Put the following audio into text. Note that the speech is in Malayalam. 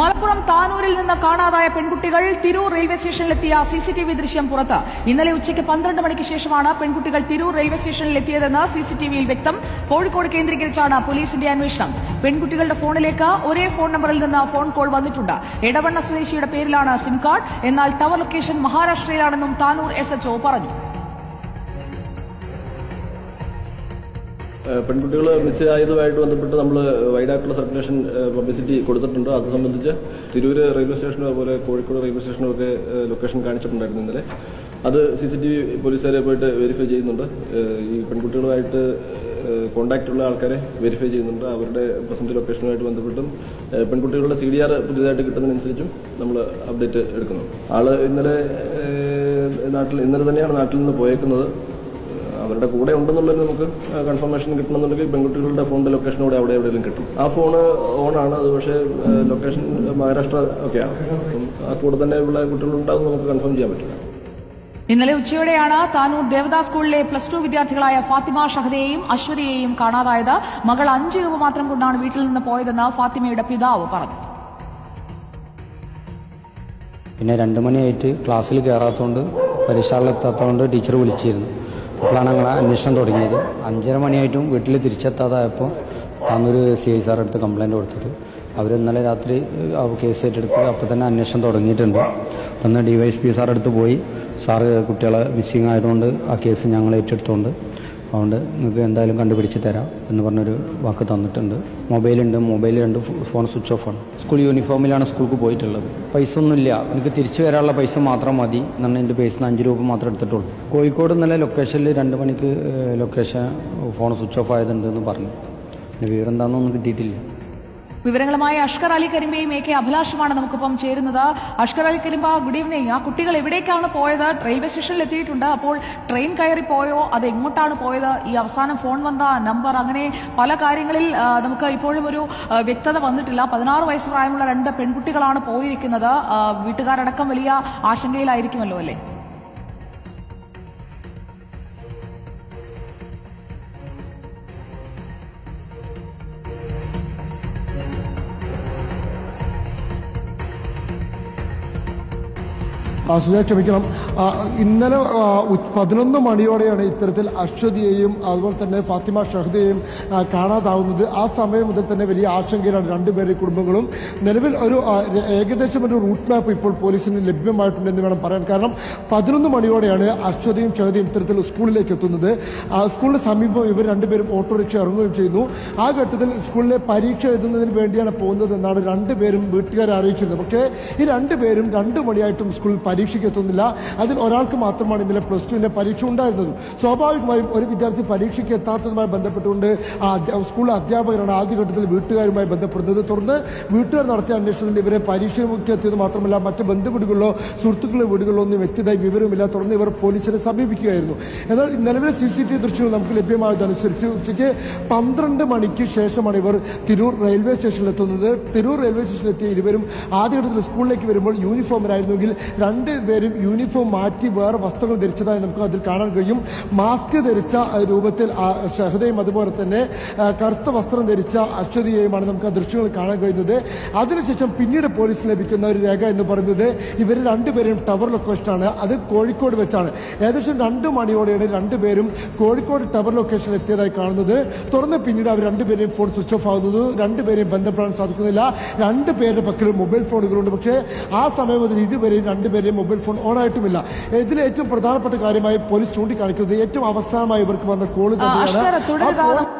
മലപ്പുറം താനൂരിൽ നിന്ന് കാണാതായ പെൺകുട്ടികൾ തിരൂർ റെയിൽവേ സ്റ്റേഷനിലെത്തിയ സി സി ടി വി ദൃശ്യം പുറത്ത്. ഇന്നലെ ഉച്ചയ്ക്ക് പന്ത്രണ്ട് മണിക്ക് ശേഷമാണ് പെൺകുട്ടികൾ തിരൂർ റെയിൽവേ സ്റ്റേഷനിലെത്തിയതെന്ന് സി സി ടി വിയിൽ വ്യക്തം. കോഴിക്കോട് കേന്ദ്രീകരിച്ചാണ് പോലീസിന്റെ അന്വേഷണം. പെൺകുട്ടികളുടെ ഫോണിലേക്ക് ഒരേ ഫോൺ നമ്പറിൽ നിന്ന് ഫോൺ കോൾ വന്നിട്ടുണ്ട്. ഇടവണ്ണ സ്വദേശിയുടെ പേരിലാണ് സിം കാർഡ്. എന്നാൽ ടവർ ലൊക്കേഷൻ മഹാരാഷ്ട്രയിലാണെന്നും താനൂർ എസ് എച്ച്ഒ പറഞ്ഞു. പെൺകുട്ടികൾ മിസ് ആയതുമായിട്ട് ബന്ധപ്പെട്ട് നമ്മൾ വൈഡായിട്ടുള്ള സർക്കുലേഷൻ പബ്ലിസിറ്റി കൊടുത്തിട്ടുണ്ട്. അത് സംബന്ധിച്ച് തിരൂര് റെയിൽവേ സ്റ്റേഷനും അതുപോലെ കോഴിക്കോട് റെയിൽവേ സ്റ്റേഷനും ഒക്കെ ലൊക്കേഷൻ കാണിച്ചിട്ടുണ്ടായിരുന്നു ഇന്നലെ. അത് സി സി ടി വി പോലീസുകാരെ പോയിട്ട് വെരിഫൈ ചെയ്യുന്നുണ്ട്. ഈ പെൺകുട്ടികളുമായിട്ട് കോണ്ടാക്ട് ഉള്ള ആൾക്കാരെ വെരിഫൈ ചെയ്യുന്നുണ്ട്. അവരുടെ പ്രസന്റ് ലൊക്കേഷനുമായിട്ട് ബന്ധപ്പെട്ടും പെൺകുട്ടികളുടെ സി ഡി ആർ പുതിയതായിട്ട് കിട്ടുന്നതിനനുസരിച്ചും നമ്മൾ അപ്ഡേറ്റ് എടുക്കുന്നു ആൾ ഇന്നലെ നാട്ടിൽ ഇന്നലെ തന്നെയാണ് നാട്ടിൽ നിന്ന് പോയേക്കുന്നത്. അവരുടെ കൂടെ ഉണ്ടെന്നുള്ളത് നമുക്ക് കൺഫർമേഷൻ കിട്ടണമെന്നുണ്ടെങ്കിൽ പെൺകുട്ടികളുടെ ഫോണിന്റെ ലൊക്കേഷനോടെ അവിടെ എവിടെയെങ്കിലും കിട്ടും. ആ ഫോണ് ഓണാണ് അത് പക്ഷേ ലൊക്കേഷൻ മഹാരാഷ്ട്ര ഒക്കെയാണ് ആ കൂടെ തന്നെ ഉള്ള കുട്ടികളുണ്ടാവും നമുക്ക് കൺഫേം ചെയ്യാൻ പറ്റില്ല. ഇന്നലെ ഉച്ചയോടെയാണ് താനൂർ ദേവദാസ് സ്കൂളിലെ പ്ലസ് ടു വിദ്യാർത്ഥികളായ ഫാത്തിമ ഷഹദയെയും അശ്വതിയെയും കാണാതായത്. മകൾ അഞ്ചു രൂപ മാത്രം കൊണ്ടാണ് വീട്ടിൽ നിന്ന് പോയതെന്ന് ഫാത്തിമയുടെ പിതാവ് പറഞ്ഞു. പിന്നെ രണ്ട് മണിയായിട്ട് ക്ലാസ്സിൽ കയറാത്തതുകൊണ്ട് പരീക്ഷകളിലെത്താത്തതുകൊണ്ട് ടീച്ചർ വിളിച്ചിരുന്നു. അപ്പോഴാണ് ഞങ്ങൾ അന്വേഷണം തുടങ്ങിയത്. അഞ്ചര മണിയായിട്ടും വീട്ടിൽ തിരിച്ചെത്താതായപ്പോൾ അന്നൊരു സി ഐ സാർ അടുത്ത് കംപ്ലയിന്റ് കൊടുത്തിട്ട് അവർ ഇന്നലെ രാത്രി കേസ് ഏറ്റെടുത്ത് അപ്പോൾ തന്നെ അന്വേഷണം തുടങ്ങിയിട്ടുണ്ട്. ഒന്ന് D Y S P sir അടുത്ത് പോയി. സാറ് കുട്ടികളെ മിസ്സിങ് ആയതുകൊണ്ട് ആ കേസ് ഞങ്ങൾ ഏറ്റെടുത്തുകൊണ്ട് അതുകൊണ്ട് നിങ്ങൾക്ക് എന്തായാലും കണ്ടുപിടിച്ച് തരാം എന്ന് പറഞ്ഞൊരു വാക്ക് തന്നിട്ടുണ്ട്. മൊബൈലുണ്ട് മൊബൈൽ രണ്ട് ഫോൺ സ്വിച്ച് ഓഫ് ആണ്. സ്കൂൾ യൂണിഫോമിലാണ് സ്കൂൾക്ക് പോയിട്ടുള്ളത്. പൈസ ഒന്നുമില്ല എനിക്ക് തിരിച്ചു വരാനുള്ള പൈസ മാത്രം മതി എന്നാണ് എന്റെ പൈസ അഞ്ച് രൂപ മാത്രം എടുത്തിട്ടുള്ളൂ. കോഴിക്കോട് നല്ല ലൊക്കേഷനിൽ രണ്ട് മണിക്ക് ലൊക്കേഷൻ ഫോൺ സ്വിച്ച് ഓഫ് ആയതുണ്ട് എന്ന് പറഞ്ഞു. വിവരം എന്താണെന്നൊന്നും കിട്ടിയിട്ടില്ല. വിവരങ്ങളുമായി അഷ്കർ അലി കരിമ്പയും എ കെ അഭിലാഷുമാണ് നമുക്കിപ്പം ചേരുന്നത്. അഷ്കർ അലി കരിമ്പ ഗുഡ് ഈവനിങ് ആ കുട്ടികൾ എവിടേക്കാണ് പോയത്? റെയിൽവേ സ്റ്റേഷനിൽ എത്തിയിട്ടുണ്ട് അപ്പോൾ ട്രെയിൻ കയറി പോയോ? അത് എങ്ങോട്ടാണ് പോയത്? ഈ അവസാനം ഫോൺ വന്ന നമ്പർ. അങ്ങനെ പല കാര്യങ്ങളിൽ നമുക്ക് ഇപ്പോഴും ഒരു വ്യക്തത വന്നിട്ടില്ല. പതിനാറ് വയസ്സ് പ്രായമുള്ള രണ്ട് പെൺകുട്ടികളാണ് പോയിരിക്കുന്നത്. വീട്ടുകാരടക്കം വലിയ ആശങ്കയിലായിരിക്കുമല്ലോ അല്ലേ? സുജാ ക്ഷമിക്കണം. ഇന്നലെ പതിനൊന്ന് മണിയോടെയാണ് ഇത്തരത്തിൽ അശ്വതിയെയും അതുപോലെ തന്നെ ഫാത്തിമ ഷഹദയെയും കാണാതാവുന്നത്. ആ സമയം മുതൽ തന്നെ വലിയ ആശങ്കയിലാണ് രണ്ടുപേരുടെ കുടുംബങ്ങളും. നിലവിൽ ഒരു ഏകദേശം ഒരു റൂട്ട് മാപ്പ് ഇപ്പോൾ പോലീസിന് ലഭ്യമായിട്ടുണ്ടെന്ന് വേണം പറയാൻ. കാരണം പതിനൊന്ന് മണിയോടെയാണ് അശ്വതിയും ഷഹദയും ഇത്തരത്തിൽ സ്കൂളിലേക്ക് എത്തുന്നത്. സ്കൂളിന് സമീപം ഇവർ രണ്ടുപേരും ഓട്ടോറിക്ഷ ഇറങ്ങുകയും ചെയ്യുന്നു. ആ ഘട്ടത്തിൽ സ്കൂളിലെ പരീക്ഷ എഴുതുന്നതിന് വേണ്ടിയാണ് പോകുന്നത് എന്നാണ് രണ്ടുപേരും വീട്ടുകാരെ അറിയിച്ചിരുന്നത്. പക്ഷേ ഈ രണ്ടുപേരും രണ്ട് മണിയായിട്ടും സ്കൂളിൽ പരീക്ഷയ്ക്ക് എത്തുന്നില്ല അതിൽ ഒരാൾക്ക് മാത്രമാണ് ഇന്നലെ പ്ലസ് ടുവിന്റെ പരീക്ഷ ഉണ്ടായിരുന്നത്. സ്വാഭാവികമായും ഒരു വിദ്യാർത്ഥി പരീക്ഷയ്ക്ക് എത്താത്തതുമായി ബന്ധപ്പെട്ടുകൊണ്ട് സ്കൂൾ അധ്യാപകരാണ് ആദ്യഘട്ടത്തിൽ വീട്ടുകാരുമായി ബന്ധപ്പെടുന്നത്. തുടർന്ന് വീട്ടുകാർ നടത്തിയ അന്വേഷണത്തിൽ ഇവരെ പരീക്ഷയ്ക്ക് എത്തിയത് മാത്രമല്ല മറ്റ് ബന്ധുവീടുകളിലോ സുഹൃത്തുക്കളുടെ വീടുകളിലോ ഒന്നും എത്തിയതായി വിവരമില്ല തുടർന്ന് ഇവർ പോലീസിനെ സമീപിക്കുകയായിരുന്നു. എന്നാൽ നിലവിലെ സി സി ടി വി ദൃശ്യങ്ങൾ നമുക്ക് ലഭ്യമായതനുസരിച്ച് ഉച്ചയ്ക്ക് പന്ത്രണ്ട് മണിക്ക് ശേഷമാണ് ഇവർ തിരൂർ റെയിൽവേ സ്റ്റേഷനിൽ എത്തുന്നത്. തിരൂർ റെയിൽവേ സ്റ്റേഷനിലെത്തിയ ഇരുവരും ആദ്യഘട്ടത്തിൽ സ്കൂളിലേക്ക് വരുമ്പോൾ യൂണിഫോമിലായിരുന്നെങ്കിൽ രണ്ട് പേരും യൂണിഫോം മാറ്റി വേറെ വസ്ത്രങ്ങൾ ധരിച്ചതായി നമുക്ക് അതിൽ കാണാൻ കഴിയും. മാസ്ക് ധരിച്ച രൂപത്തിൽ ഷഹദയും അതുപോലെ തന്നെ കറുത്ത വസ്ത്രം ധരിച്ച അശ്വതിയെയുമാണ് നമുക്ക് ആ ദൃശ്യങ്ങൾ കാണാൻ കഴിയുന്നത്. അതിനുശേഷം പിന്നീട് പോലീസ് ലഭിക്കുന്ന ഒരു രേഖ എന്ന് പറയുന്നത് ഇവർ രണ്ടുപേരും ടവർ ലൊക്കേഷനാണ് അത് കോഴിക്കോട് വെച്ചാണ്. ഏകദേശം രണ്ട് മണിയോടെയാണ് രണ്ടുപേരും കോഴിക്കോട് ടവർ ലൊക്കേഷനിൽ എത്തിയതായി കാണുന്നത്. തുറന്ന് പിന്നീട് അവർ രണ്ടുപേരെയും ഫോൺ സ്വിച്ച് ഓഫ് ആകുന്നത് രണ്ടുപേരെയും ബന്ധപ്പെടാൻ സാധിക്കുന്നില്ല. രണ്ടുപേരുടെ പക്കലും മൊബൈൽ ഫോണുകളുണ്ട് പക്ഷേ ആ സമയം മുതൽ ഇതുവരെയും രണ്ടുപേരെയും മൊബൈൽ ഫോൺ ഓൺ ആയിട്ടുമില്ല ഇതിൽ ഏറ്റവും പ്രധാനപ്പെട്ട കാര്യമായി പോലീസ് ചൂണ്ടിക്കാണിക്കുന്നത് ഏറ്റവും അവസാനമായി ഇവർക്ക് വന്ന കോൾ തന്നെയാണ്.